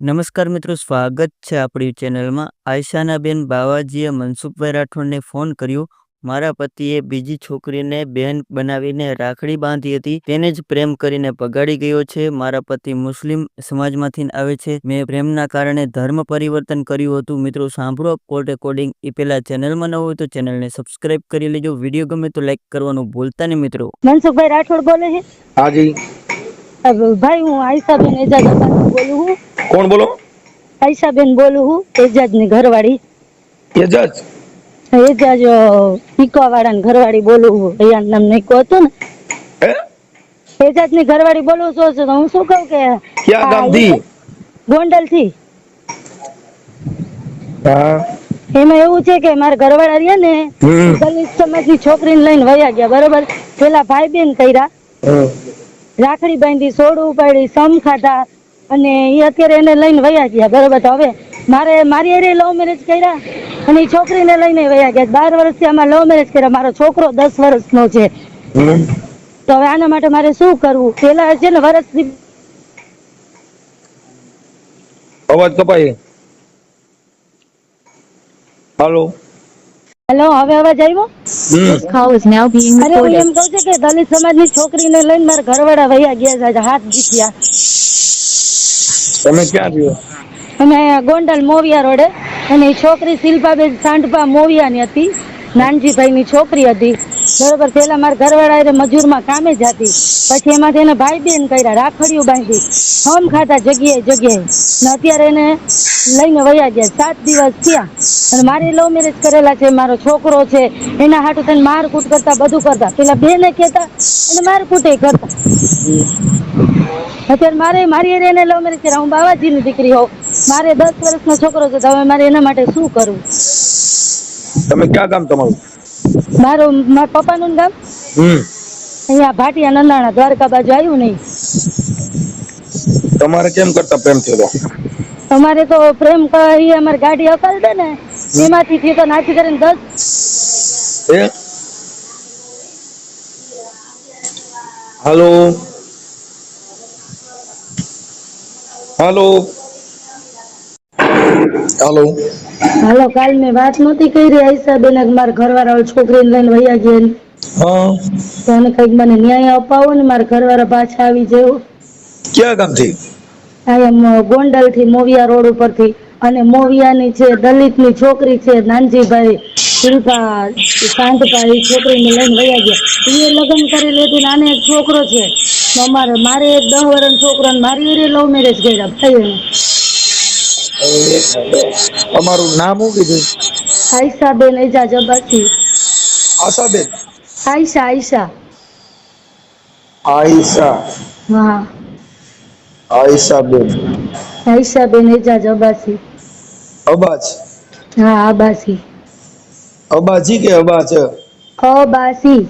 નમસ્કાર મિત્રો સ્વાગત છે આપણી ચેનલમાં. આયશાનાબેન બાવાજીએ મનસુખભાઈ રાઠોડને ફોન કર્યો. મારા પતિએ બીજી છોકરીને બહેન બનાવીને રાખડી બાંધી હતી. તેને જ પ્રેમ કરીને પગાડી ગયો છે. મારા પતિ મુસ્લિમ સમાજમાંથી આવે છે. મેં પ્રેમના કારણે ધર્મ પરિવર્તન કર્યું હતું. મિત્રો સાંભળો કોલ રેકોર્ડિંગ. એ પહેલા ચેનલમાં ન હોય તો ચેનલને સબસ્ક્રાઇબ કરી લેજો. વીડિયો ગમે તો લાઈક કરવાનું ભૂલતા નહીં મિત્રો. મનસુખભાઈ રાઠોડ બોલે છે? હાજી ભાઈ હું આયશાબેન એજાજ બોલું છું. કોણ બોલો? આયશાબેન બોલું છું એજાજની ઘરવાળી. એજાજ? એજાજ પીકવાવાળાની ઘરવાળી બોલું છું. અહીંયા નામ નીકળો હતું હે? ને એજાજની ઘરવાળી બોલું છું તો હું શું કહું કે ક્યાં? ગામથી ગોંડલથી હા. એમાં એવું છે કે મારા ઘરવાળા રહ્યા ને દલિત સમાજની છોકરીને લઈને વયા ગયા બરોબર? પેલા ભાઈ બેન કર્યા. રાખડી બાંધી સોડું ઉપાડી સમ ખાધા અને એ અત્યારે એને લઈને વયા ગયા બરોબર તો હવે મારે મારી અરે લવ મેરેજ કર્યા અને એ છોકરીને લઈને વયા ગયા. બાર વર્ષથી આમાં લવ મેરેજ કર્યા. મારો છોકરો દસ વર્ષનો છે. તો હવે આના માટે મારે શું કરવું? પેલા છે ને વર્ષથી અવાજ કપાય હાલો. હેલો હવે અવાજ આવ્યો? call is now being અરે હું એમ કહું છું કે દલિત સમાજની છોકરીને લઈને મારા ઘરવાળા વયા ગયા છે હાથ જીત્યા. તમે ક્યાં રહ્યો? અમે ગોંડલ મોવિયા રોડે અને છોકરી શિલ્પાબેન સાંડપા મોવિયાની હતી. નાનજીભાઈની છોકરી હતી. બરોબર પેલા મારા ઘરવાળા મજૂર મજૂરમાં કામે જ હતી. પછી એમાંથી એને ભાઈ બેન કર્યા રાખડીઓ બાંધી. હમ ખાતા જગ્યાએ જગ્યાએ. ને અત્યારે એને લઈને વયા ગયા, સાત દિવસ થયા. અને મારે લવ મેરેજ કરેલા છે, મારો છોકરો છે, એના હાટું થઈને મારકૂટ કરતા, બધું કરતા. પેલા બેને કહેતા અને મારકૂટે કરતા. અત્યારે મારે, મારી હારે એને લવ મેરેજ કર્યા હું બાવાજીની દીકરી હોઉં. મારે દસ વર્ષનો છોકરો છે, તો હવે મારે એના માટે શું કરવું તમે ક્યાં કામ તમારું? મારું મારા પપ્પાનું ગામ અહીંયા ભાટિયા નંદાણા દ્વારકા બાજુ આવ્યું નહીં. તમારે કેમ કરતા પ્રેમ થયો અમારે તો પ્રેમ કરી અમારે ગાડી અકલ દે ને એમાંથી થી તો નાખી કરીને દસ. હાલો? હાલો? હાલો. હાલો કાલ મેં વાત નહોતી કરી. આઈસા બેન મારા ઘરવાળા છોકરીને લઈને વયા ગયા ને. હા. તો એને કંઈક મને ન્યાય અપાવો ને મારા ઘરવાળા પાછા આવી જેવો. ક્યાં ગામથી? અહીંયા ગોંડલથી મોવિયા રોડ ઉપરથી. અને મોવિયાની છે દલિતની છોકરી છે નાનજીભાઈ શિલ્પા શાંતભાઈ છોકરી છોકરીને લઈને વયા ગયા. એ લગ્ન કરી લેતી નાને આને એક છોકરો છે. અમારે મારે એક દહ વર્ષ છોકરો મારી લવ મેરેજ કર્યા. ભાઈ તમારું નામ શું કીધું? આયશા બેન એજાજ અબ્બાસી આશાબેન? આયશા આયશા. આયશા. હા. આયશા બેન એજાજ અબ્બાસી અબાજ. હા અબાસી. અબાજી કે અબાજ? અબાસી.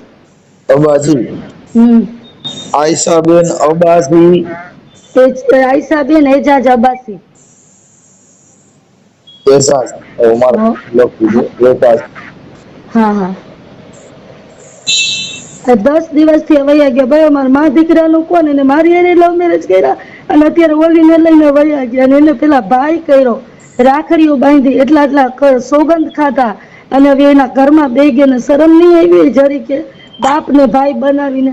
અબાજી. હમ. આયશાબેન અબાસી. એજ- આયશા બેન એજાજ અબ્બાસી હા. હા આ દસ દિવસથી વયા ગયા. ભાઈ અમારા મા દીકરા લોકો ને મારી એને લવ મેરેજ કર્યા અને અત્યારે ઓલીને લઈને વયા ગયા અને એને પેલા ભાઈ કર્યો. રાખડીઓ બાંધી એટલા એટલા સોગંદ ખાતા અને હવે એના ઘરમાં બે ગયા ને શરમ નહીં આવી જરી કે બાપ ને ભાઈ બનાવીને.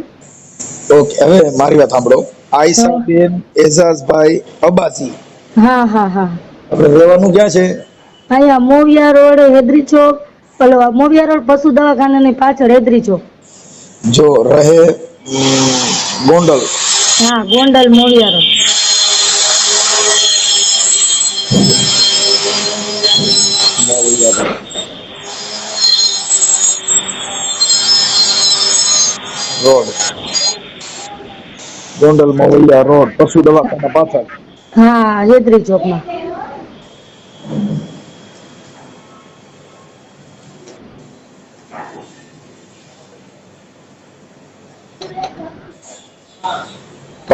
ઓકે હવે મારી વાત સાંભળો. આઈસા બેન એઝાઝ ભાઈ અબાસી હા હા હા. આપણે રહેવાનું ક્યાં છે? અહીંયા મોવિયા રોડ હેદરી ચોક પેલો મોવિયા રોડ પશુ દવાખાનાની પાછળ હેદરી ચોક. જો રહે ગોંડલ. હા Gondal Moviya road. Road. Gondal Moviya road પશુ દવાખાના પાછળ. હા હેદરી ચોકમાં.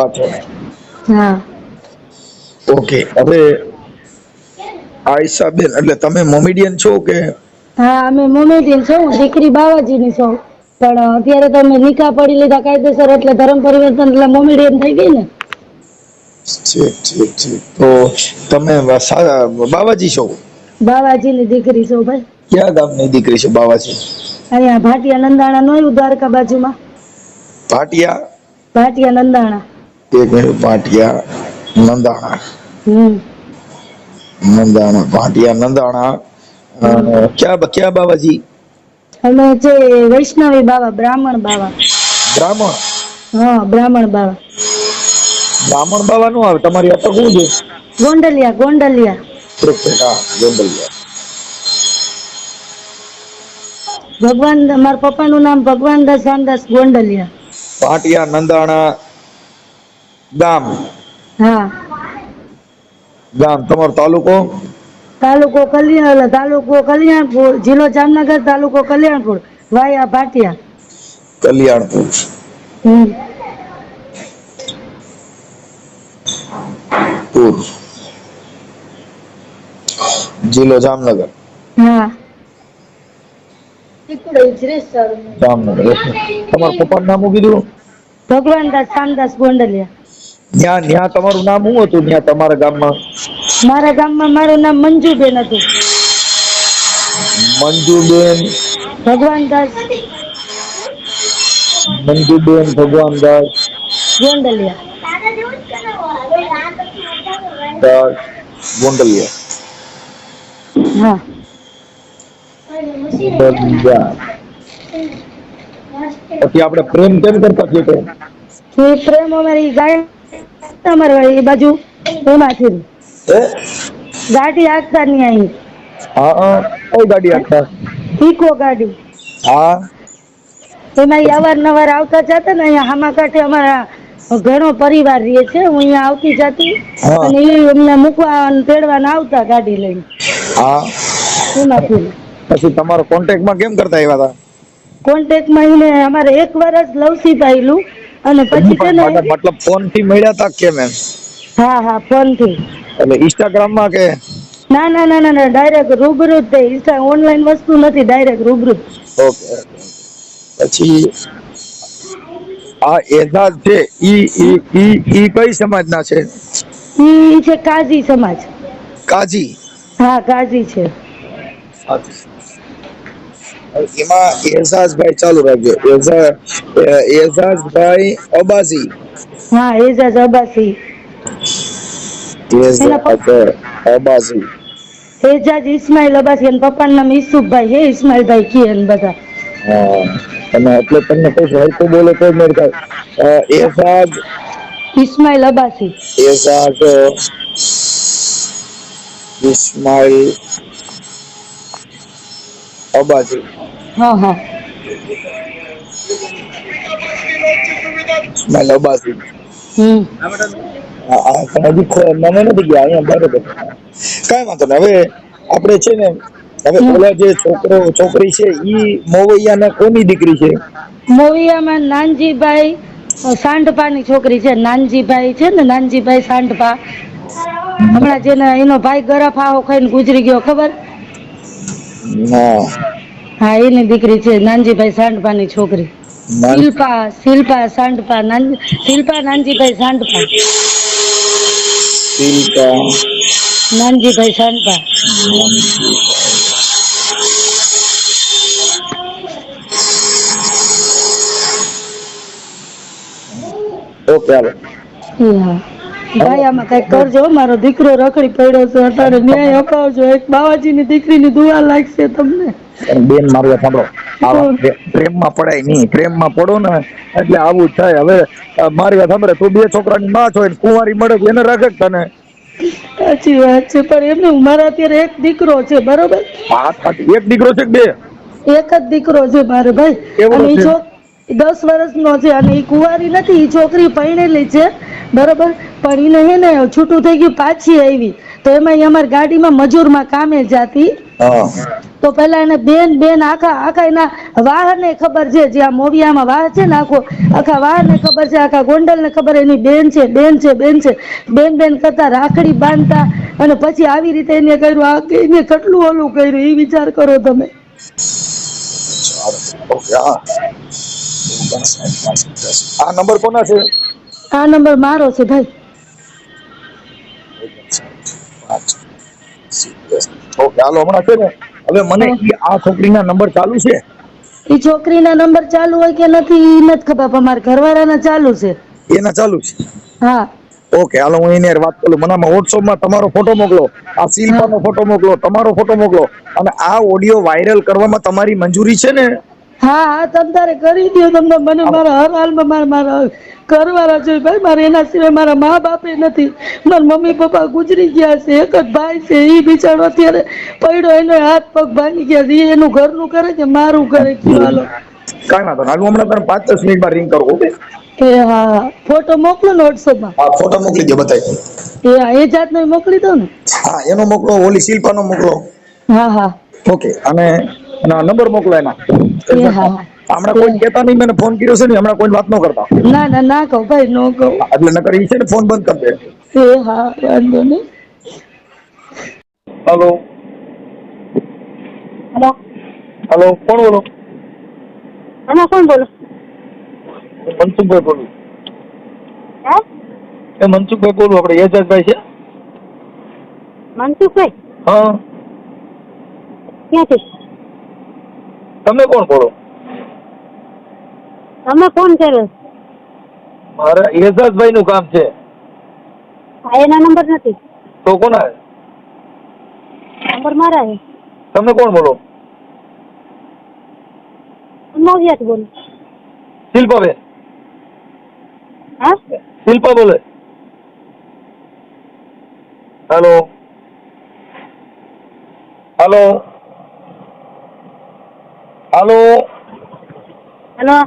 પાછળ હા. ઓકે હવે આયશાબેન એટલે તમે મોમેડિયન છો કે? હા અમે મોમેડિયન છો હું દીકરી બાવાજીની છું. પણ અત્યારે તો અમે નિકાહ પડી લીધા કાયદેસર એટલે ધર્મ પરિવર્તન એટલે મોમેડિયન થઈ ગઈ ને. ઠીક ઠીક ઠીક. તો તમે બાવાજી છો? બાવાજીની દીકરી છો ભાઈ. ક્યાં ગામની દીકરી છે બાવાજી? અહીંયા ભાટિયા નંદાણા નો દ્વારકા બાજુમાં. ભાટિયા? ભાટિયા નંદાણા. એક મિનિટ પાટિયા નંદાણા. નંદાણા પાટિયા નંદાણા. ક્યાં ક્યાં બાવાજી? અમે જે વૈષ્ણવી બાવા બ્રાહ્મણ બાવા. બ્રાહ્મણ? હા બ્રાહ્મણ બાવા. બ્રાહ્મણ બાવા નું આવે તમારી અટક શું છે. ગોંડલિયા ગોંડલિયા. હા ગોંડલિયા. ભગવાન મારા પપ્પાનું નામ ભગવાનદાસ રામદાસ ગોંડલિયા. પાટિયા નંદાણા ગામ. હા. ગામ તમારો તાલુકો? તાલુકો કલ્યાણ તાલુકો કલ્યાણપુર જિલ્લો જામનગર તાલુકો કલ્યાણપુર વાયા ભાટિયા. કલ્યાણપુર. પુર. જિલ્લો જામનગર. હા. જામનગર. તમારા પપ્પાનું નામ શું કીધું? ભગવાનદાસ શામદાસ ગોંડલિયા. ત્યાં ત્યાં તમારું નામ શું હતું? ત્યાં તમારા ગામમાં? મારા ગામમાં મારું નામ મંજુબેન હતું. મંજુબેન? ભગવાનદાસ મંજુબેન ભગવાનદાસ ગોંડલિયા. ગોંડલિયા. હા. પછી આપણે પ્રેમ કેમ કરતા છીએ પ્રેમ અમારી ગાડી અમારે એ બાજુ એમાંથી ગાડી આગતા નહીં અહીં. હા કઈ ગાડી આપતા ઇકો ગાડી. હા. એમાં અવારનવાર આવતા જતા ને અહીંયા હામા કાંઠે અમારા ઘણો પરિવાર રહે છે. હું અહીંયા આવતી જતી અને એ એમને મૂકવા અને તેડવાને આવતા ગાડી લઈને. હા. એમાંથી પછી તમારો કોન્ટેક્ટમાં કેમ કરતા આવ્યા હતા કોન્ટેક્ટમાં એને અમારે એક વર્ષ લવસી પાયેલું અને પછી છે ને મતલબ ફોનથી મળ્યા તા કેમ એમ? હા હા ફોનથી. એટલે ઇન્સ્ટાગ્રામમાં કે? ના ના ના ના ડાયરેક્ટ રૂબરૂ જ તે. ઇન્સ્ટા ઓનલાઈન વસ્તુ નથી ડાયરેક્ટ રૂબરૂ. ઓકે પછી આ એજાજ છે ઈ ઈ ઈ ઈ કઈ સમાજના છે? ઈ છે કાજી સમાજ. કાજી હા કાજી છે. એમાં એઝાઝભાઈ ચાલુ રાખજો. એઝા એઝાઝભાઈ અબાસી. હા એઝાઝ અબાસી. અબાસી. એજાજ ઇસ્માઇલ અબાસી અને પપ્પાનું નામ ઈસુફભાઈ હે ઇસ્માઇલભાઈ કે ને બધા. હા અને એટલે તમને કોઈ હરકું બોલે તો મેળ ખાય અ, એઝાઝ ઇસ્માઇલ અબાસી. એઝાઝ ઇસ્માઇલ અબાસી. હા હા. ઇસ્માઇલ અબાસી હમ. હા, હા, પણ હજી ખો- નથી ગયા અહીંયા બરોબર. કાંઈ વાંધો નહીં. હવે આપણે છે ને હવે ઓલા જે છોકરો છોકરી છે ઈ મોવૈયા કોની દીકરી છે? મોવૈયામાં નાનજીભાઈ સાંઢપાની છોકરી છે. નાનજીભાઈ છે ને નાનજીભાઈ સાંઢપા. હમણાં જેને એનો ભાઈ ગરાફાઓ ખાઈને ગુજરી ગયો ખબર? હા. હા એની દીકરી છે નાનજીભાઈ સાંઢપાની છોકરી. શિલ્પા શિલ્પા સાંડપા નાન શિલ્પા નાનજીભાઈ સાંડપા. શિલ્પા. નાનજીભાઈ સાંડપા. ઓકે હા. ભાઈ આમાં કંઈક કરજો મારો દીકરો રખડી પડ્યો છે અત્યારે ન્યાય અપાવજો. એક બાવાજીની દીકરીની દુઆ લાગશે તમને. બેન મારું સાંભળો. આવા પ્રેમમાં પડાય નહીં. પ્રેમમાં પડો ને એટલે આવું થાય. હવે મારી વાત સાંભળે. તું બે છોકરાની માં છો ને કુંવારી મળે એને રાખે તને. સાચી વાત છે પણ એમને મારા અત્યારે એક દીકરો છે બરોબર? હાથ એક દીકરો છે બે? એક જ દીકરો છે મારે ભાઈ. અને દસ વર્ષનો છે અને એ કુંવારી નથી એ છોકરી પરણેલી છે. બરોબર? પણ એને હે ને છૂટું થઈ ગયું પાછી આવી. તો એમાં અમારી ગાડીમાં મજૂરમાં કામે જાતી. તો પેલા એને બેન બેન આખા આખા એના વાહ ને ખબર છે જે આ મોવિયામાં વાહ છે ને આખો આખા વાહ ને ખબર છે આખા ગોંડલ ને ખબર એની બેન છે બેન છે બેન છે. બેન બેન કરતા રાખડી બાંધતા અને પછી આવી રીતે એને કર્યું આ એને કેટલું ઓલું કર્યું એ વિચાર કરો તમે. આ નંબર કોના છે? આ નંબર મારો છે ભાઈ. ઓકે હાલો હમણાં છે ને? હવે મને આ છોકરીના નંબર ચાલુ છે? એ છોકરીના નંબર ચાલુ હોય કે નથી એ નથી ખબર પણ મારા ઘરવાળાના ચાલુ છે. એના ચાલુ છે? હા. ઓકે હાલો હું એની વાત કરું. મને આમાં વોટ્સઅપમાં તમારો ફોટો મોકલો. આ શિલ્પાનો ફોટો મોકલો તમારો ફોટો મોકલો. અને આ ઓડિયો વાયરલ કરવામાં તમારી મંજૂરી છે ને? હા હા તમ તારે કરી દો તમને. મને મારા હર હાલમાં મારા મારા કરવાના છે. ભાઈ મારે એના સિવાય મારા મા બાપે નથી. મારા મમ્મી પપ્પા ગુજરી ગયા છે. એક જ ભાઈ છે. એ બિચારો અત્યારે પડ્યો એનો હાથ પગ ભાંગી ગયા છે. એનું ઘરનું કરે કે મારું કરે? હાલો કાંઈ વાંધો હાલ હમણાં તને પાંચ દસ મિનિટમાં રિંગ કરો ઓકે એ હા હા. ફોટો મોકલો ને વોટ્સઅપમાં હા ફોટો મોકલી દો બતાવી એ હા એ જાતનો મોકલી દો ને. હા એનો મોકલો ઓલી શિલ્પાનો મોકલો. હા હા. ઓકે અને અને નંબર મોકલો એના એ હા હા. હમણાં કોઈ કેતા નહીં મને ફોન કર્યો છે ને હમણાં કોઈ વાત ન કરતા. ના ના ના કહું ભાઈ ન કહું. એટલે નકર ઈ છે ને ફોન બંધ કરી દે. એ હા વાંધો નહીં. હલો. હલો. હલો કોણ બોલો? આમાં કોણ બોલો? મનસુખભાઈ બોલું. હે? એ મનસુખભાઈ બોલું આપણે એજાજભાઈ છે. મનસુખભાઈ? હા. ક્યાંથી? તમે કોણ બોલો? તમે કોણ કર્યો મારા એજાજભાઈ નું કામ છે. આ એના નંબર નથી. તો કોના? નંબર મારા છે. તમે કોણ બોલો? મોવિયાથી બોલો. શિલ્પાબેન. હા? શિલ્પા બોલે. હેલો. હેલો. હેલો. હેલો.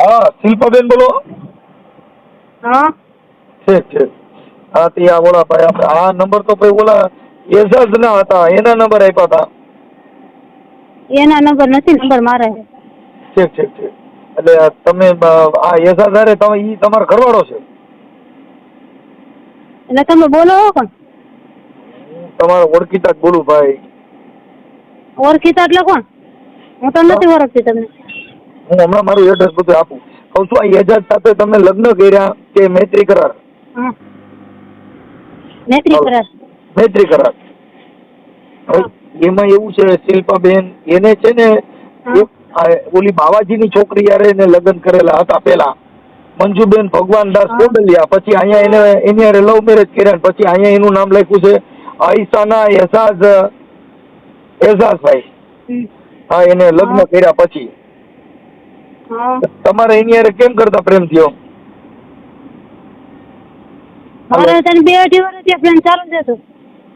હા શિલ્પાબેન બોલો. હા. ઠીક ઠીક. હા તે આ બોલા ભાઈ આપણે આ નંબર તો ભાઈ ઓલા એઝાજ ના હતા એના નંબર આપ્યા હતા. એના નંબર નથી નંબર મારા ઠીક ઠીક ઠીક. એટલે તમે આ એઝાજ અરે તમે ઈ તમારો ઘરવાળો છે? એટલે તમે બોલો કોણ તમારો ઓળખીતા બોલું ભાઈ. ઓળખીતા એટલે કોણ? હું તો નથી ઓળખતી તમને. હું હમણાં મારું એડ્રેસ બધું આપું. કહું છું આ એજાજ સાથે તમે લગ્ન કર્યા કે મૈત્રી કરાર? મૈત્રી કરાર. મૈત્રી કરાર. એમાં એવું છે શિલ્પાબેન એને છે ને ઓલી બાવાજી ની બાવાજીની છોકરી યારે એને લગ્ન કરેલા હતા પેલા મંજુબેન ભગવાન દાસ. કોડલિયા પછી અહીંયા એને એની હારે લવ મેરેજ કર્યા પછી અહીંયા એનું નામ લખ્યું છે આઈસાના એઝાઝ એઝાઝભાઈ હમ. હા એને લગ્ન કર્યા પછી. તમારે એની હારે કેમ કરતા પ્રેમ થયો? મારે તને બે અઢી વર્ષથી પ્લાન ચાલુ છે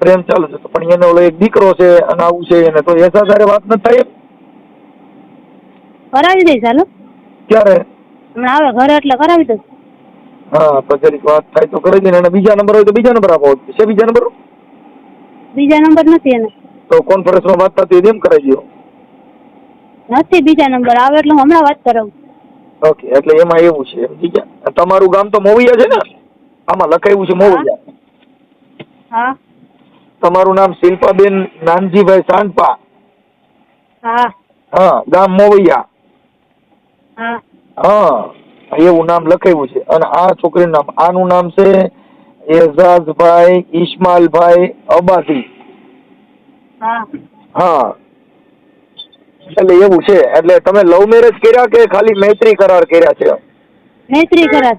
પ્રેમ ચાલુ છે તો પણ એને ઓલો એક દીકરો છે અને આવું છે એને તો એસા હારે વાત નથી થાય? કરાવી દઈશ ચાલો. ક્યારે? હમણાં આવે ઘરે એટલે કરાવી દઉં. હા તો જરીક વાત થાય તો કરી દે અને બીજા નંબર હોય તો બીજા નંબર આપો. છે બીજા નંબર? બીજા નંબર નથી એને. તો કોન્ફરન્સમાં વાત થતી એમ કરાવી દો નથી બીજા નંબર આવે એટલે હમણાં વાત કરાવું. ઓકે એટલે એમાં એવું છે ઠીક છે? તમારું ગામ તો મોવિયા છે ને? આમાં લખાયું છે મોવિયા. હા. તમારું નામ શિલ્પાબેન નાનજીભાઈ સાંડપા. હા. હા ગામ મોવૈયા. હા. હા એવું નામ લખાયું છે. અને આ છોકરીનું નામ આનું નામ છે એઝાઝભાઈ ઈસ્માલભાઈ અબાસી. હા. હા. એટલે એવું છે. એટલે તમે લવ મેરેજ કર્યા કે ખાલી મૈત્રી કરાર કર્યા છે? મૈત્રી કરાર.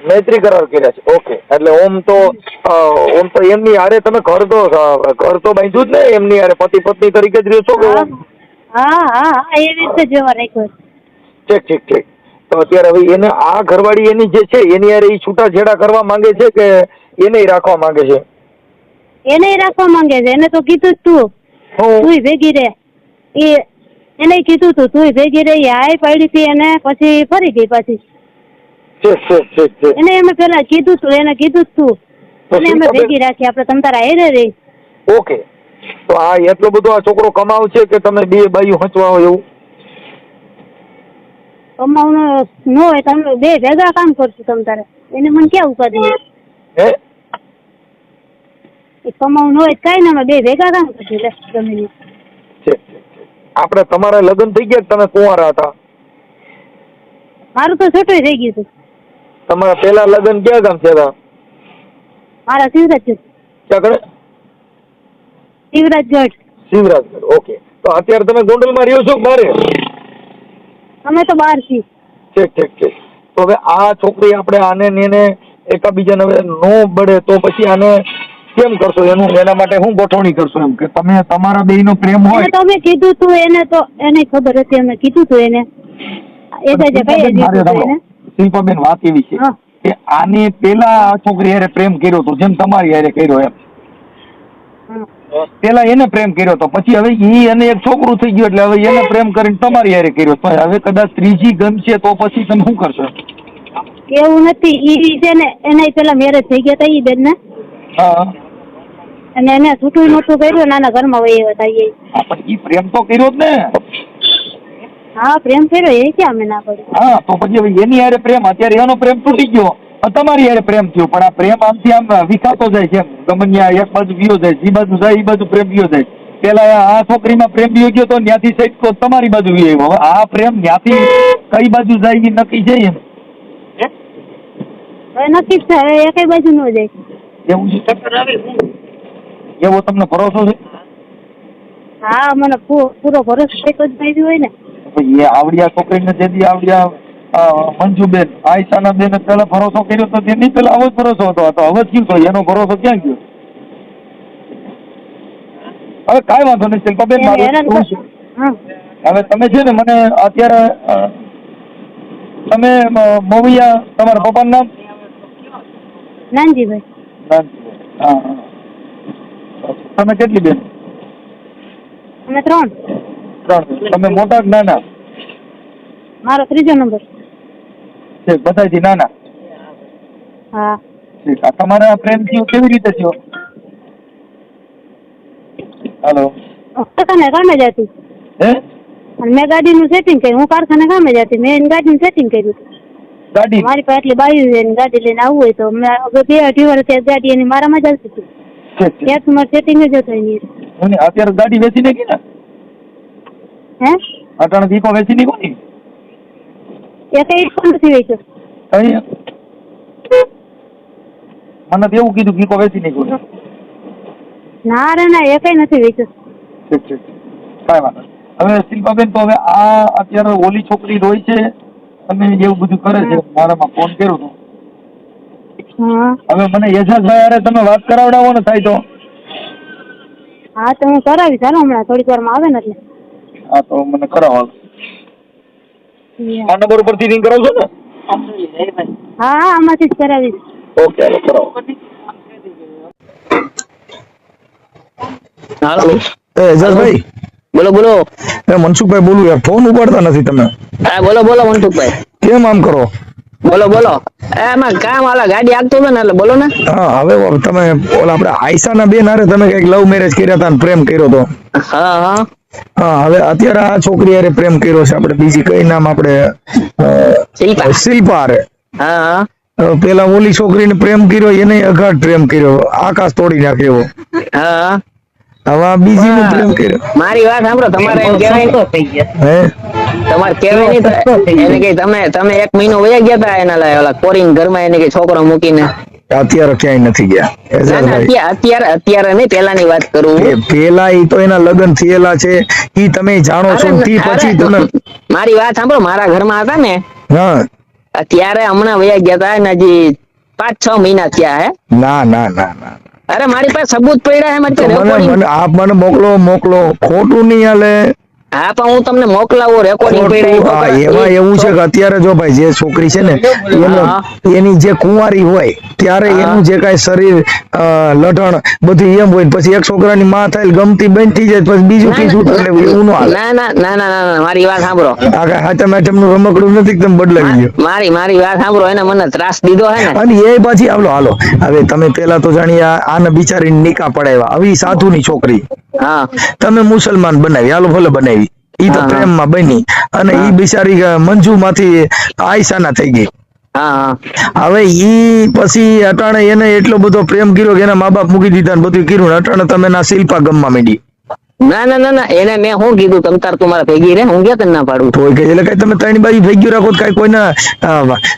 મૈત્રી કરાર કર્યા છે. ઓકે એટલે ઓમ તો ઓમ તો એમની હારે તમે ઘર તો ઘર તો બાંધ્યું જ ને એમની હારે. પતિ પત્ની તરીકે જ રહ્યો છો કે હા હા એવી રીતે જેવા રાખ્યો ઠીક ઠીક ઠીક. તો અત્યારે હવે એને આ ઘરવાળી એની જે છે એની હારે એ છૂટાછેડા કરવા માંગે છે કે એને રાખવા માંગે છે? એને રાખવા માંગે છે. એને તો કીધું જ તું. ભેગી રહે. એ એને કીધું તું તું ભેગી રહી આય પડી હતી અને પછી ફરી ગઈ પાછી. એને એમ પેલા કીધું તું એને કીધું તું. અને અમે ભેગી રાખી આપણે તમ તારા હેરે રહી. ઓકે. તો આ એટલો બધો આ છોકરો કમાવ છે કે તમે બે બાયું હંચવા હોય એવું? કમાવાનું ન હોય તમે બે ભેગા કામ કરશું તમ તારે. એને મને ક્યાં ઉપાધિ હે? કમાવું ન હોય કાંઈ ના બે ભેગા કામ કરશું લે ઠીક આપણે તમારે લગ્ન થઈ ગયા તમે કુંવારા હતા? મારું તો છોટું થઈ ગયું હતું તમારા પહેલા લગ્ન ક્યાં ગામ થયા હતા? મારા શિવરાજ ક્યાં શિવરાજગઢ શિવરાજગઢ ઓકે. તો અત્યારે તમે ગોંડલમાં રહ્યો છો બારે? અમે તો બહાર છીએ. ઠીક ઠીક ઠીક. તો હવે આ છોકરી આપણે આને ને એકાબીજાને હવે નો બળે તો પછી આને કેમ કરશો? એનું એના માટે શું ગોઠવણી કરશો એમ કે તમે તમારા બે નો પ્રેમ હોય. તમે કીધું તું એને તો એને ખબર હતી અમે કીધું તું એને. એ તો કઈ શિલ્પાબેન, વાત એવી છે કે આને પેલા છોકરી હારે પ્રેમ કર્યો હતો જેમ તમારી હારે કર્યો એમ. પેલા એને પ્રેમ કર્યો તો પછી હવે ઈ અને એક છોકરું થઈ ગયું એટલે હવે એને પ્રેમ કરીને તમારી હારે કર્યો. તો હવે કદાચ ત્રીજી ગમશે તો પછી તમે શું કરશો? એવું નથી. ઈ છે ને એના પેલા મેરેજ થઈ ગયા હતા ઈ બેન ને હા. અને એને છૂટું નહોતું કર્યું નાના ઘરમાં વહી હતા એ. હા, પણ ઈ પ્રેમ તો કર્યો જ ને. હા પ્રેમ કર્યો એ ક્યાં અમે ના પડ્યું હા તો પછી હવે એની હારે પ્રેમ અત્યારે એનો પ્રેમ તૂટી ગયો. તમારી હારે પ્રેમ થયો પણ આ પ્રેમ આમથી આમ વિકાતો જાય છે ગમન્યા એક બાજુ વિયો જાય જે બાજુ જાય એ બાજુ પ્રેમ વિયો જાય. પેલા આ છોકરીમાં પ્રેમ વિયો ગયો તો સાઈડ તો તમારી બાજુ વિયો હવે આ પ્રેમ ત્યાંથી કઈ બાજુ જાય એ નક્કી છે એમ? નક્કી છે એ કઈ બાજુ ન જાય. એવું છે? એવો તમને ભરોસો છે? હા મને પૂરો ભરોસો એક જ ભાઈ હોય ને. એ આવડિયા છોકરીને જેથી આવડિયા મંજુબેન આયશાના બેન પેલા ભરોસો કર્યો તો તેની પેલા આવો જ ભરોસો હતો. આ તો હવે જ કયું તો એનો ભરોસો ક્યાં ગયો? હવે કાંઈ વાંધો નહીં શિલ્પાબેન મારું હવે તમે છે ને મને અત્યારે તમે મોવિયા તમારા પપ્પાનું નામ? નાનજીભાઈ. હા. તમે કેટલી બેન? અમે ત્રણ. ત્રણ. તમે મોટા કે નાના? મારો ત્રીજો નંબર. છે બધાથી નાના? હા. આ તમારા પ્રેમ થયો કેવી રીતે થયો? હાલો. કારખાને કામે જતી હે? મેં ગાડીનું સેટિંગ કર્યું. હું કારખાને કામે જતી મેં ગાડીનું સેટિંગ કર્યું. ગાડી? મારી પાસે એટલી બાયું છે ને ગાડી લઈને આવવું હોય તો મેં બે અઢી વર્ષ ગાડી એની મારામાં ચાલતી હતી. ઠીક ઠીક ત્યાં મારે સેટિંગ જ હતું એની અત્યારે ગાડી વેચી નાખી ને? હે? અટાણે દીકો વેચી નાખો ને? એ કઈ નથી વેચ્યો. મને તો એવું કીધું ગીકો વેચી નાખ્યો ના. રે ના એ કઈ નથી વેચ્યો. ઠીક ઠીક કાંઈ વાંધો. હવે શિલ્પાબેન તો હવે આ અત્યારે ઓલી છોકરી રોય છે. અને એવું બધું કરે છે મારામાં ફોન કર્યો તો. હા. હવે મને યશસભાઈ અરે તમે વાત કરાવડાવો ને થાય તો. હા તો હું કરાવી ચાલો હમણાં થોડીક વારમાં આવે ને એટલે. હા તો મને કરાવો આ નંબર ઉપરથી રિંગ કરાવશો ને? હા હા આમાંથી જ કરાવીશ. ઓકે હાલો કરાવો. હાલો. એ એજાઝભાઈ બોલો બોલો. એ મનસુખભાઈ બોલું યાર ફોન ઉપાડતા નથી તમે. હા બોલો બોલો મનસુખભાઈ. કેમ આમ કરો? બોલો બોલો. એ આમાં કામ આલા ગાડી આગતો હતો ને એટલે બોલો ને. હા હવે તમે ઓલા આપણે આયશાના બેન હારે તમે કંઈક લવ મેરેજ કર્યા હતા પ્રેમ કર્યો તો? હા હા. હા હવે અત્યારે આ છોકરી હારે પ્રેમ કર્યો છે આપણે બીજી કઈ નામ આપણે શિલ્પા. શિલ્પા હારે. હા પેલા ઓલી છોકરીને પ્રેમ કર્યો એને અઘાટ પ્રેમ કર્યો. આકાશ તોડી નાખ્યો હા. હવે બીજી બીજીને પ્રેમ કર્યો. મારી વાત સાંભળો તમારે એમ કહેવાય નહીં હે? તમારે કહેવાય નહીં તો એને કે તમે તમે એક મહિનો વયા ગયા હતા એના લાય ઓલા કોરિંગ ઘરમાં એને કે છોકરો મૂકીને? અત્યારે ક્યાંય નથી ગયા. ના ના અત્યારે અત્યારે નહીં પેલાની વાત કરું એ પેલા ઈ તો એના લગ્ન થયેલા છે. ઈ તમે જાણો છો ને તી પછી તમે મારી વાત સાંભળો મારા ઘરમાં હતા ને હા. અત્યારે હમણાં વયા ગયા હતા ને હજી પાંચ છ મહિના થયા હે. ના ના ના ના. અરે મારી પાસે સબૂત પડ્યા છે મારી પાસે મને આપ મને મોકલો મોકલો. ખોટું નહીં હાલે. હા પણ હું તમને મોકલાવું રેકોર્ડિંગ એમાં એવું છે કે અત્યારે જો ભાઈ જે છોકરી છે ને એનો જે કુંવારી હોય ત્યારે એનું જે કાંઈ શરીર લઢણ બધું એમ હોય પછી એક છોકરાની માં થાય ગમતી બંધ થઈ જાય પછી બીજું કીધું થાય? એવું ન ના ના ના ના મારી વાત સાંભળો. આ હાથમ હાથમનું રમકડું નથી તમે બદલાવી ગયો મારી મારી વાત સાંભળો એને મને ત્રાસ દીધો હે ને. અને એ પછી હાલો હાલો. હવે તમે પેલા તો જાણીએ આ- આને બિચારી નિકા પડાવ્યા. આવી સાધુની છોકરી. હા. તમે મુસલમાન બનાવી. હાલો ભલે બનાવી. ઈ તો. પ્રેમમાં બની અને ઈ બિચારી મંજુ માંથી આયસાના થઈ ગઈ. હવે ઈ પછી અટાણે એને એટલો બધો પ્રેમ કર્યો કે એના મા બાપ મૂકી દીધા ને બધું કર્યું ને અટાણે તમે ના શિલ્પા ગમમાં માંડી. ના ના ના ના એને મેં શું કીધું તમ તાર તમારા મારા ભેગી રે હું ક્યાં તને ના પાડું? તો એટલે કઈ તમે ત્રણ બાજુ ભેગી રાખો કઈ કોઈના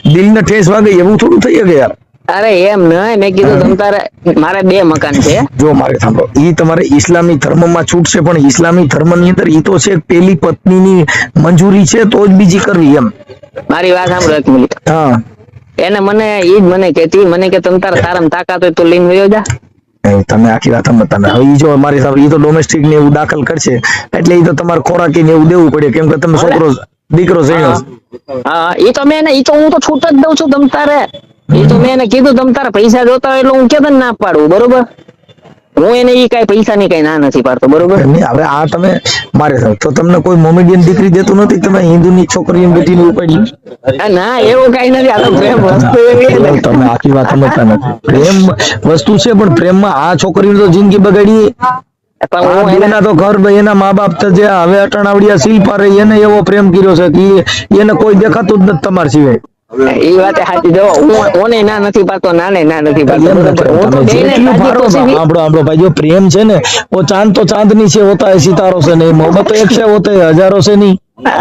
દિલને ઠેસ વાગે એવું થોડું થઈ શકે યાર અરે એમ નહીં મેં કીધું તમ તારે મારે બે મકાન છે. જો મારે સાંભળો ઈ તમારે ઇસ્લામી ધર્મમાં છૂટ છે પણ ઇસ્લામી ધર્મની અંદર ઈ તો છે પેલી પત્નીની મંજૂરી છે તો જ બીજી કરવી એમ. મારી વાત સાંભળો એક મિનિટ. હા. એને મને ઈ જ મને કહેતી મને કે તમ તારે તારામ તાકાત હોય તો લઈને વયો જા. તમે આખી વાત સમજ તમે. હવે ઈ જો મારી સામે ઈ તો ડોમેસ્ટિક ને એવું દાખલ કરશે એટલે ઈ તો તમારે ખોરાકી ને એવું દેવું પડે કેમ કે તમે છોકરો દીકરો જણ્યો છે. હા એ તો મેં ઈ તો હું તો છૂટ જ દઉં છું તમ તારે. એ તો મેં એને કીધું તમ તારા પૈસા જોતા હોય એટલે હું કેમ ના પાડું બરોબર? હું એને ઈ કઈ પૈસા ની કઈ ના નથી પાડતો બરોબર? નહીં, હવે આ તમે મારે તો તમને કોઈ મોમેડિયન દીકરી દેતું નથી તમે હિન્દુ ની છોકરી બેટીને ઉપાડી ના એવું કઈ નથી આ તો પ્રેમ વસ્તુ એવી તમે આખી વાત સમજતા નથી. પ્રેમ વસ્તુ છે પણ પ્રેમમાં આ છોકરીની તો જિંદગી બગાડી એના હું એને તો ઘર એના મા બાપ તો જે હવે અટણાવડિયા શિલ્પા રહી એને એવો પ્રેમ કર્યો છે કે એને કોઈ દેખાતું જ નથી તમારા સિવાય. એ વાત સાચી. જો હું ઓને ના નથી પાડતો નાને ના નથી પાડતો. આપણો આપણો ભાઈ જો પ્રેમ છે ને ઓ ચાંદ તો ચાંદની છે હોતા હે સિતારો છે ને મોહબ્બત તો એક છે હોતે હજારો છે નહીં.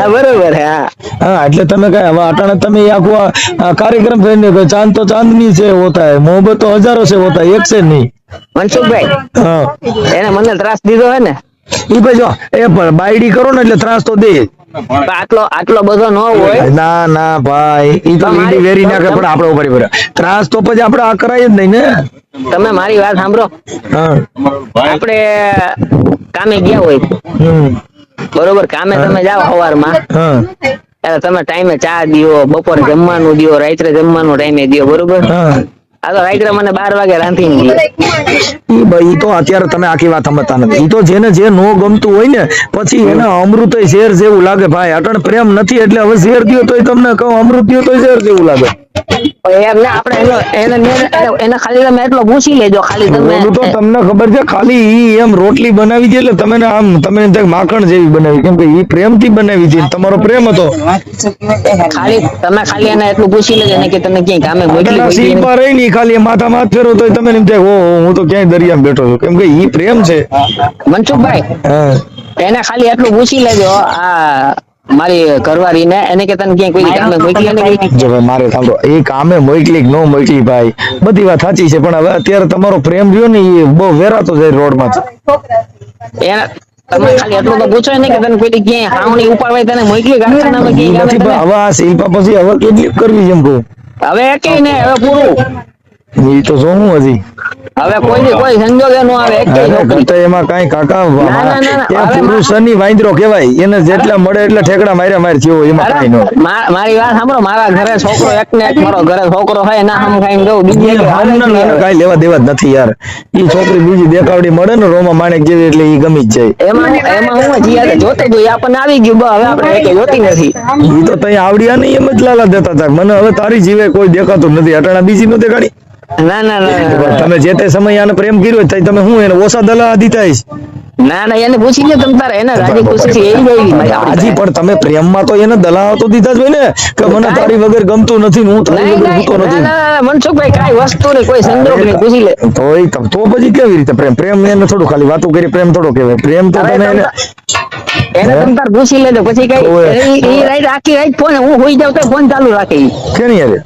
બરોબર હા. હા એટલે તમે કઈ હવે અટાણે તમે આખો કાર્યક્રમ ફેરને ચાંદ તો ચાંદની છે હોતા હે મોહબ્બત તો હજારો છે હોતા એક છે નહીં. મનસુખભાઈ હા. એને મને ત્રાસ દીધો હે ને. ઈ ભાઈ એ પણ બાયડી કરો ને એટલે ત્રાસ તો દે. આટલો આટલો બધો ન હોય. ના ના ભાઈ ઈ તો ઈડી વેરી નાખે પણ આપણે ઉપર ઉપર ત્રાસ તો પછી આપણે આ કરાય જ નહીં ને. તમે મારી વાત સાંભળો. હા. આપણે કામે ગયા હોય. બરોબર કામે તમે જાઓ સવારમાં. તમે ટાઈમે ચા દિયો બપોરે જમવાનું દિયો રાત્રે જમવાનું ટાઈમે દિયો બરોબર? આ તો રાઈટ મને બાર વાગે રાંધી ઈ ભાઈ તો અત્યારે તમે આખી વાત સમજતા નથી. ઈ તો જેને જે નો ગમતું હોય ને, પછી એને અમૃત ઝેર જેવું લાગે. ભાઈ, અટણ પ્રેમ નથી એટલે હવે ઝેર દ્યો તોય તમને કહું, અમૃત દ્યો તોય ઝેર જેવું લાગે. એમ આપણે એનો એને એને- એને ખાલી તમે એટલો પૂછી લેજો ખાલી તમે. તો તમને ખબર છે ખાલી ઈ એમ રોટલી બનાવી છે એટલે તમે આમ તમે એમ માખણ જેવી બનાવી. કેમ કે ઈ પ્રેમથી બનાવી છે તમારો પ્રેમ હતો. ખાલી તમે ખાલી એને એટલું પૂછી લેજો ને કે તમે ક્યાંય કામે મોકલી રહી ની ખાલી માથા માથ ફેરો તો તમે એમ થાય ઓ હું તો ક્યાંય દરિયામાં બેઠો છું. કેમ કે ઈ પ્રેમ છે. મનસુખભાઈ એને ખાલી એટલું પૂછી લેજો આ મારી ઘરવાળી ને એને કે તને ક્યાંય કોઈ કામે મોકલી ને જો ભાઈ મારે સાંભળો એ કામે મોકલી નો મોકલી ભાઈ બધી વાત સાચી છે પણ હવે અત્યારે તમારો પ્રેમ રહ્યો ને એ બહુ વેરાતો જાય રોડમાં તમે ખાલી એટલું તો પૂછો ને કે તને કોઈ ક્યાંય હાવણી ઉપાડવાય તને મોકલી કારખાનામાં હવે આ શિલ્પા પછી હવે કેટલી કરવી કહું? હવે એકેય ને હવે પૂરું. એ તો શું હજી? હવે કોઈ કોઈ સંજોગે નો આવે એકેય અરે એમાં કાંઈ કાકા. એ પુરુષની વાંદરો કહેવાય એને જેટલા મળે એટલા ઠેકડા મારે માર થયો એમાં કાંઈ ન મારી વાત સાંભળો મારા ઘરે છોકરો એક ને એક મારો ઘરે છોકરો હોય ના હમ ખાઈને જવું બીજી એક હામને હાલે જ નહીં નાને હવે. કાંઈ લેવા દેવા જ નથી યાર. ઈ છોકરી બીજી દેખાવડી મળે ને રોમા માણેક જેવી એટલે ઈ ગમી જ જાય. એમાં એમાં હું આપણને આવી ગયું હવે આપણે જોતી નથી. ઈ તો તઈ આવડ્યા નહીં એમ જ લાલા દેતા હતા મને હવે તારી જીવે કોઈ દેખાતું નથી અટાણા બીજી નો દેખાડી. ના ના ના, ના તમે જે તે સમય આને પ્રેમ કર્યો હોય તમે હું એને ઓછા દલા દીધા. ના ના એને પૂછી લે તમ તારે. એને રાજી ખુશી એવી ગઈ. મારી પણ તમે પ્રેમમાં તો એને દલાવ તો દીધા જ હોય ને કે મને તારી વગર ગમતું નથી હું તારી નહીં વગર ગમતો નથી. ના ના, મનસુખભાઈ કાંઈ વસ્તુ ને કોઈ સંદર્ભ ને પૂછી લે. તો તમ- તો પછી કેવી રીતે પ્રેમ? પ્રેમ એને થોડું ખાલી વાતો કરી પ્રેમ થોડો કહેવાય. પ્રેમ તો તમે એને એને તમ તાર પૂછી લેજો. પછી કઈ એ- રાઈટ આખી રાઈટ ફોન હું હોઈ જાઉં તો ફોન ચાલુ રાખે ઈ. કેની યારે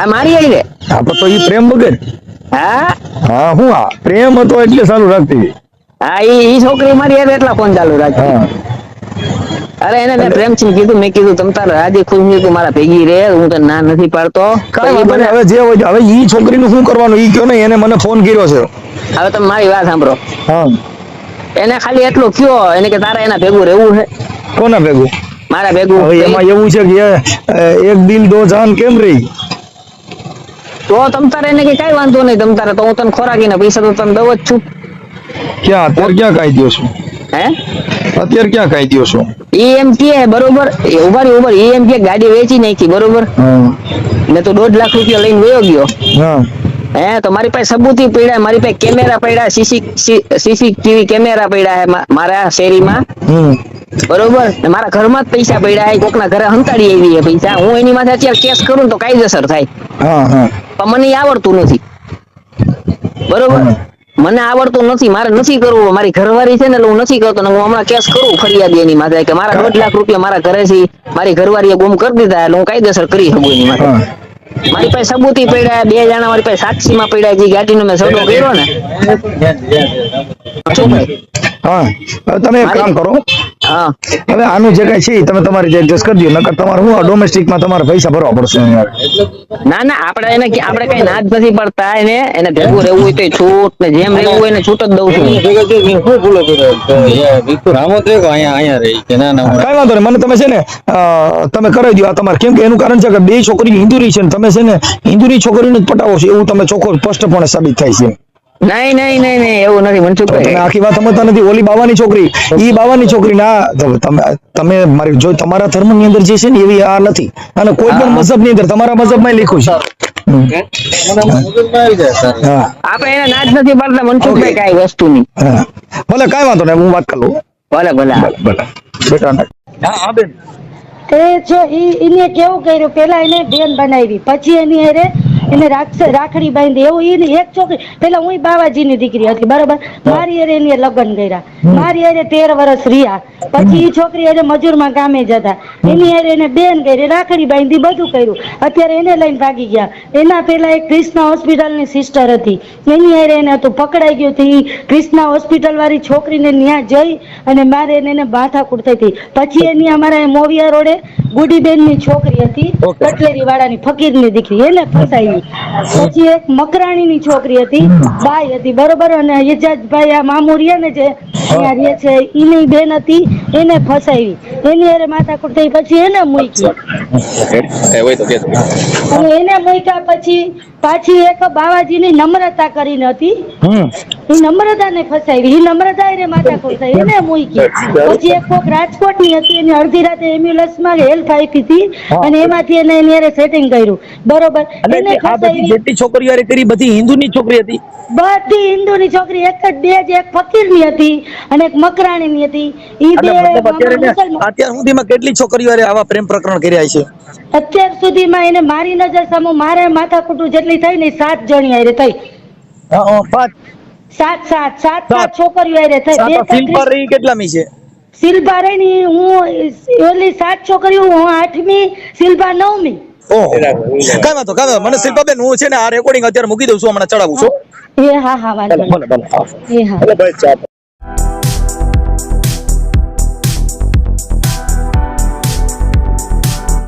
આ મારી આવી રે હા પણ તો ઈ પ્રેમ વગર. હા? હા હું આ? પ્રેમ હતો એટલે સારું રાખતી. હા ઈ ઈ છોકરી મારી હારે એટલા ફોન ચાલુ રાખે. અરે એને મેં પ્રેમથી કીધું મેં કીધું તમ તારે રાજી નહીં તું મારા ભેગી રે હું તને ના નથી પાડતો. હવે જે હોય. હવે ઈ છોકરીનું શું કરવાનું? ઈ કયો ને એને મને ફોન કર્યો છે. હવે તમે મારી વાત સાંભળો. હા. એને ખાલી એટલું કયો એને કે તારે એના ભેગું રહેવું છે? કોના ભેગું? મારા ભેગું એમાં એવું છે કે એક દિલ દો જાન કેમ રહી? તો તમ તારે એને કે કઈ વાંધો નહીં તમ તારે તો હું તને ખોરાકીને પૈસા તો તને દઉં જ છું. ક્યાં અત્યારે ક્યાં કાઈ દ્યો છો? હે? અત્યારે ક્યાં કાઈ દ્યો છો એમ કે બરોબર ઊભા રહી ઊભા. એમ કે ગાડી વેચી નાખી બરોબર? ને તો દોઢ લાખ રૂપિયા લઈને વયો ગયો. હા. હે તો મારી પાસે સબૂતી પડ્યા મારી પાસે કેમેરા પડ્યા સીસી સીસી ટીવી કેમેરા પડ્યા મારા શેરીમાં. બરોબર? મારા ઘરમાં જ પૈસા પડ્યા હે કોકના ઘરે હંતાડી આવી છે પૈસા. હું એની માથે અત્યારે કેસ કરું તો કાયદેસર થાય. હા હા. પણ મને આવડતું નથી. બરોબર? મને આવડતું નથી મારે નથી કરવું. મારી ઘરવાળી છે ને એટલે હું નથી કરતો હું હમણાં કેસ કરું ફરિયાદ એની માથે કે મારા દોઢ લાખ રૂપિયા મારા ઘરેથી મારી ઘરવાળીએ ગુમ કરી દીધા એટલે હું કાયદેસર કરી શકું એની માથે. મારી પાસે સબૂતી પડ્યા બે જણા મારી પાસે સાક્ષીમાં પડ્યા જે ગાડીનો મેં સડો કર્યો ને. શું ભાઈ? હા. હવે તમે એક કામ કરો. હા. હવે આનું જે કઈ છે તમે તમારી રીતે એડજસ્ટ કરી દો નકર તમારે હું ડોમેસ્ટિકમાં તમારે પૈસા ભરવા પડશે ના ના આપણે એને આપણે કઈ ના જ નથી પડતા એને. એને ભેગું રહેવું હોય તો છૂટ ને જેમ રહેવું હોય એને છૂટ જ દઉં છું. કઈ વાંધો નહીં. મને તમે છે ને તમે કરાવી દો આ તમારે. કેમ કે એનું કારણ છે કે બે છોકરી હિન્દુની છે ને તમે છે ને હિન્દુની છોકરીને જ પટાવો છો. એવું તમે ચોખ્ખો સ્પષ્ટપણે સાબિત થાય છે. નહીં નહીં નહીં નહીં એવું નથી. તમે મનસુખભાઈ આખી વાત સમજતા નથી. ઓલી બાવાની છોકરી. ઈ બાવાની છોકરી ના તમે તમે મારી જો તમારા ધર્મની અંદર જે છે ને એવી આ નથી. અને કોઈ પણ મઝહબની અંદર તમારા મઝહબમાં લખ્યું છે. આપણે એને ના જ નથી પાડતા મનસુખભાઈ કાંઈ વસ્તુની? હા. ભલે કઈ વાંધો નહીં હું વાત કરું. ભલે ભલે. ભલે બેટા હા હા બેન. એ જો ઈ એને કેવું કર્યું? પેલા એને બેન બનાવી પછી એની હારે એને રાખડી બાંધી એવું એને એક છોકરી પેલા હું બાવાજીની દીકરી હતી બરોબર? મારી અરે એને લગ્ન કર્યા. મારી અરે તેર વર્ષ રહ્યા. પછી એ છોકરી એને મજૂરમાં કામે જતા. એની હારે એને બેન કરી રાખડી બાંધી બધું કર્યું. અત્યારે એને લઈને ભાગી ગયા. એના પેલા એક ક્રિષ્ના હોસ્પિટલની સિસ્ટર હતી. એની હારે એને હતું પકડાઈ ગયું હતી ક્રિષ્ના હોસ્પિટલ વાળી છોકરીને ત્યાં જઈ અને મારે એને એને માથાકૂટ થઈ હતી. પછી એની અમારા મોવિયા રોડે ગુડીબેનની છોકરી હતી કટલેરી વાળાની ફકીરની દીકરી. એને ફસાઈ પછી એક મકરાણી ની છોકરી હતી બાઈ હતી બરોબર? અને યજાજભાઈ આ મામુ રહ્યા ને જે અહીંયા રહે છે એની બેન હતી એને ફસાવી. એની અરે માથાકૂટ થઈ પછી એને મૂકી અને એને મૂક્યા પછી પાછી એક બાવાજીની નમ્રતા કરીને હતી. એ નમ્રતા ને ફસાવી. એ નમ્રતા એને માથાકૂટ થઈ એને મૂકી પછી એક કોક રાજકોટની હતી એની અડધી રાતે એમ્બ્યુલન્સમાં હેલ્થ આપી હતી અને એમાંથી એને એની હારે સેટિંગ કર્યું. બરોબર? એને આ બધી જેટલી છોકરીઓ હારે કરી બધી હિન્દુની છોકરી હતી. બધી હિન્દુની છોકરી એક જ બે જ એક ફકીરની હતી અને એક મકરાણી ની હતી. ઈ બે અત્યારે અત્યાર સુધીમાં કેટલી છોકરીઓ હારે આવા પ્રેમ પ્રકરણ કર્યા છે? અત્યાર સુધીમાં એને મારી નજર સામે મારે માથાકૂટું જેટલી થઈ ને સાત જણી હારે થઈ. હા, પાંચ. સાત સાત સાત સાત. છોકરીઓ હારે થઈ. પર ઈ કેટલામી છે? શિલ્પા રહી ની હું ઓલી સાત છોકરીઓ હું આઠમી શિલ્પા નવમી. કાંઈ વાંધો કાંઈ મને શિલ્પાબેન હું છે ને આ રેકોર્ડિંગ અત્યારે મૂકી દઉં છું હમણાં ચડાવું છું. એ હા હા વાંધો ભલે ભલે. હા.